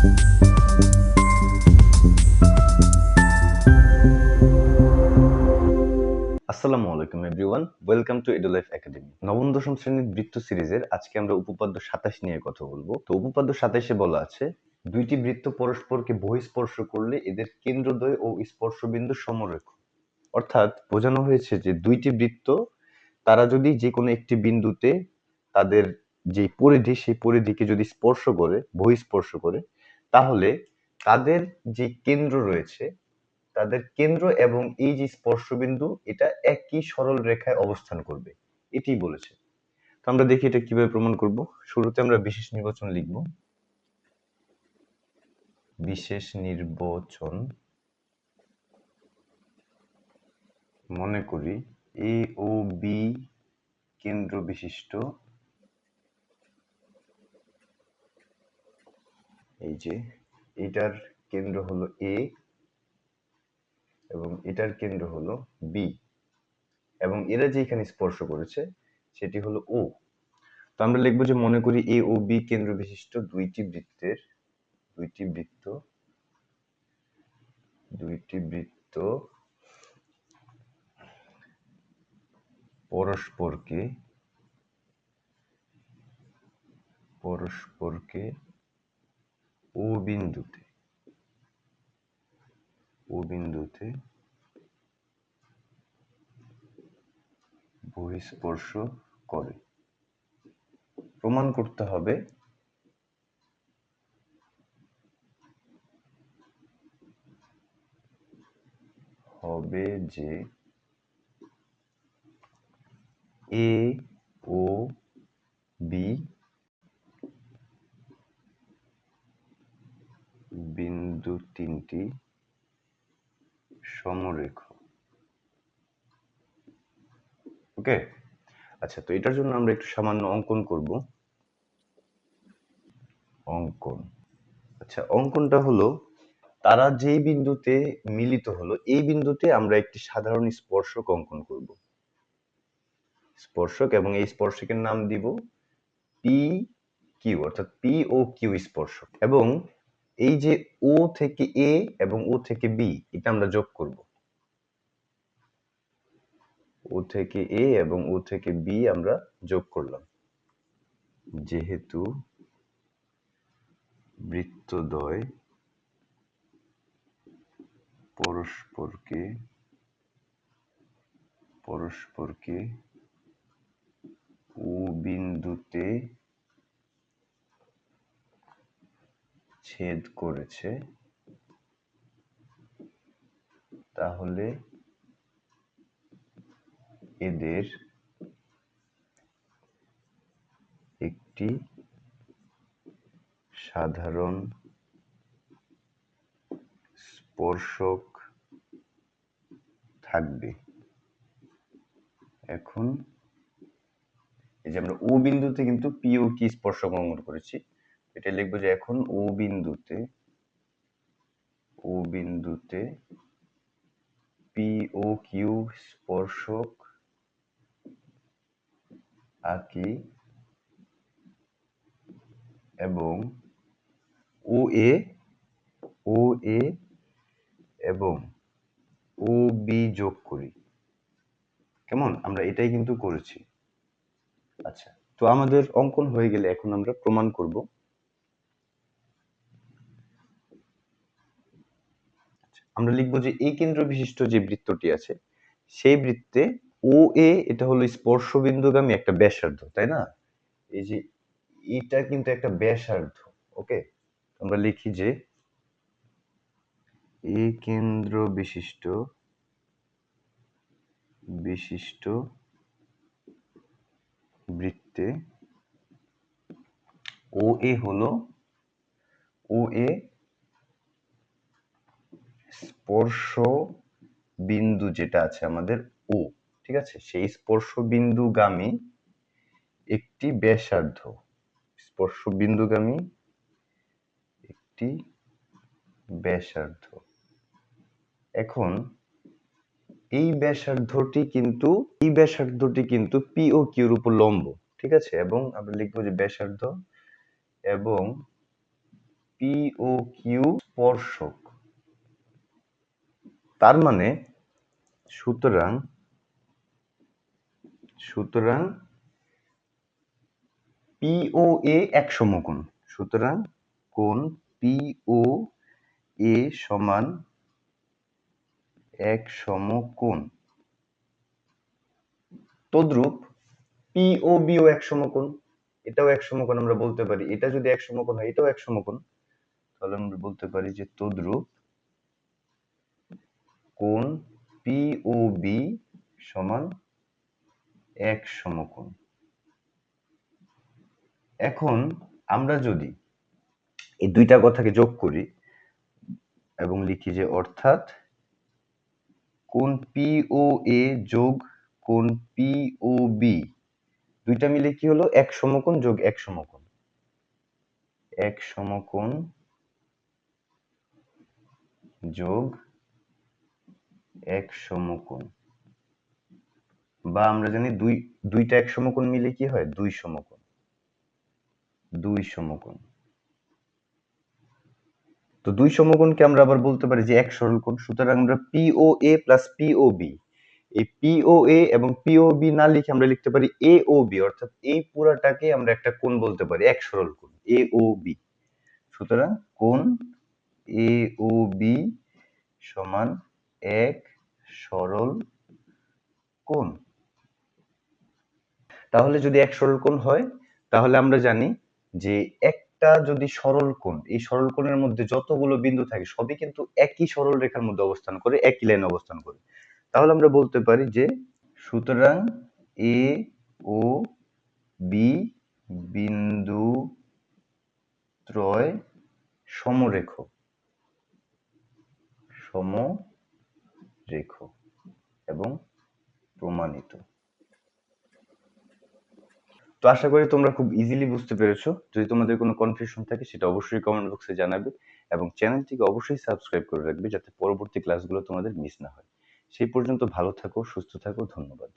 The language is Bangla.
আসসালামু আলাইকুম এভরিওয়ান, ওয়েলকাম টু একাডেমি। নবম, দশম শ্রেণির বৃত্ত সিরিজের আজকে আমরা উপপাদ্য সাতাশ নিয়ে কথা বলব। তো উপপাদ্য সাতাশে বলা আছে, দুইটি বৃত্ত পরস্পরকে বহিঃস্পর্শ করলে এদের কেন্দ্রদ্বয় ও স্পর্শবিন্দু সমরেখ। অর্থাৎ বোঝানো হয়েছে যে দুইটি বৃত্ত, তারা যদি যে কোনো একটি বিন্দুতে তাদের যে পরিধি, সেই পরিধিকে যদি স্পর্শ করে, বহিঃস্পর্শ করে তাহলে তাদের যে কেন্দ্র রয়েছে, তাদের কেন্দ্র এবং এই যে স্পর্শবিন্দু, এটা একই সরল রেখায় অবস্থান করবে। এটি বলেছে। তো আমরা দেখি এটা কীভাবে প্রমাণ করব। শুরুতে আমরা বিশেষ নির্বাচন লিখব। বিশেষ নির্বাচন মনে করি এ ও বি কেন্দ্র বিশিষ্ট এই যে, এটার কেন্দ্র হলো এ এবং এটার কেন্দ্র হলো বি এবং এরা যে এখানে স্পর্শ করেছে সেটি হলো ও তো আমরা লিখব যে মনে করি এ ও বি কেন্দ্র বিশিষ্ট দুইটি বৃত্তের, দুইটি বৃত্ত দুইটি বৃত্ত পরস্পরকে পরস্পরকে ও বিন্দুতে ও বিন্দুতে বহিঃস্পর্শ করে। প্রমাণ করতে হবে হবে যে এ ও বি বিন্দু তিনটি সমরেখ। ওকে আচ্ছা তো এটার জন্য আমরা একটু সামান্য অঙ্কন করব। অঙ্কন। আচ্ছা অঙ্কনটা হলো, তারা যে বিন্দুতে মিলিত হলো, এই বিন্দুতে আমরা একটি সাধারণ স্পর্শক অঙ্কন করব। স্পর্শক এবং এই স্পর্শকের নাম দিব পি কিউ অর্থাৎ পি ও কিউ স্পর্শক। এবং এই যে ও থেকে এ এবং ও থেকে বি, এটা আমরা যোগ করব। ও থেকে এ এবং ও থেকে বি আমরা যোগ করলাম। যেহেতু বৃত্তদ্বয় পরস্পরকে পরস্পরকে ও বিন্দুতে ছেদ করেছে, তাহলে এদের একটি সাধারণ স্পর্শক থাকবে। এখন এই যে আমরা ও বিন্দুতে কিন্তু পিও কি স্পর্শক অঙ্কন করেছি এটা লিখব যে এখন ও বিন্দুতে ও বিন্দুতে পি ও কিউ স্পর্শক আঁকি এবং ও এ ও এ এবং ও বি যোগ করি। কেমন? আমরা এটাই কিন্তু করেছি। আচ্ছা তো আমাদের অঙ্কন হয়ে গেলে এখন আমরা প্রমাণ করব। আমরা লিখব যে এই কেন্দ্র বিশিষ্ট যে বৃত্তটি আছে, সেই বৃত্তে ও এ, এটা হলো স্পর্শবিন্দুগামী একটা ব্যাসার্ধ, তাই না? এই যে এটা কিন্তু একটা ব্যাসার্ধ, ওকে? আমরা লিখি যে এ কেন্দ্র বিশিষ্ট বিশিষ্ট বৃত্তে ও এ হলো ও এ স্পর্শ বিন্দু যেটা আছে আমাদের ও ঠিক আছে? সেই স্পর্শ বিন্দুগামী একটি ব্যাসার্ধ। স্পর্শ বিন্দুগামী একটি ব্যাসার্ধ। এখন এই ব্যাসার্ধটি কিন্তু, এই ব্যাসার্ধটি কিন্তু পি ও কিউর উপর লম্ব, ঠিক আছে? এবং আমরা লিখব যে ব্যাসার্ধ এবং পি ও কিউ স্পর্শক। তার মানে সুতরাং সুতরাং পি ও এ এক সমকোণ, সুতরাং কোণ পিও এ সমান এক সমকোণ। তদ্রূপ পি ও বি ও এক সমকোণ, এটাও এক সমকোণ আমরা বলতে পারি, এটা যদি এক সমকোণ হয়, এটাও এক সমকোণ, তাহলে আমরা বলতে পারি যে তদ্রূপ কোণ পি ও বি সমান এক সমকোণ। এখন আমরা যদি এই দুইটা কথাকে যোগ করি এবং লিখি যে অর্থাৎ কোণ পি ও এ যোগ কোণ পি ও বি দুইটা মিলে কি হলো? এক সমকোণ যোগ এক সমকোণ। এক সমকোণ যোগ এক সমকোণ বা আমরা জানি দুই, দুইটা এক সমকোণ মিলে কি হয়? দুই সমকোণ দুই সমকোণ তো দুই সমকোণকে আমরা আবার বলতে পারি যে এক সরল কোণ সুতরাং আমরা P O A plus P O B এই পি ও এ এবং পি ও বি না লিখে আমরা লিখতে পারি এ ও বি অর্থাৎ এই পুরাটাকে আমরা একটা কোণ বলতে পারি এক সরল কোণ এ ও বি সুতরাং কোণ এ ও বি সমান এক সরল কোণ। তাহলে যদি এক সরল কোণ হয়, তাহলে আমরা জানি যে একটা যদি সরল কোণ, এই সরল কোণের মধ্যে যতগুলো বিন্দু থাকে, সবই কিন্তু একই সরল রেখার মধ্যে অবস্থান করে, একই লাইনে অবস্থান করে। তাহলে আমরা বলতে পারি যে সুতরাং এ, ও, বি বিন্দু ত্রয় সমরেখ। সমরেখ এবং প্রমাণিত। তো আশা করি তোমরা খুব ইজিলি বুঝতে পেরেছ। যদি তোমাদের কোনো কনফিউশন থাকে, সেটা অবশ্যই কমেন্ট বক্সে জানাবে এবং চ্যানেলটিকে অবশ্যই সাবস্ক্রাইব করে রাখবে যাতে পরবর্তী ক্লাসগুলো তোমাদের মিস না হয়। সেই পর্যন্ত ভালো থাকো, সুস্থ থাকো, ধন্যবাদ।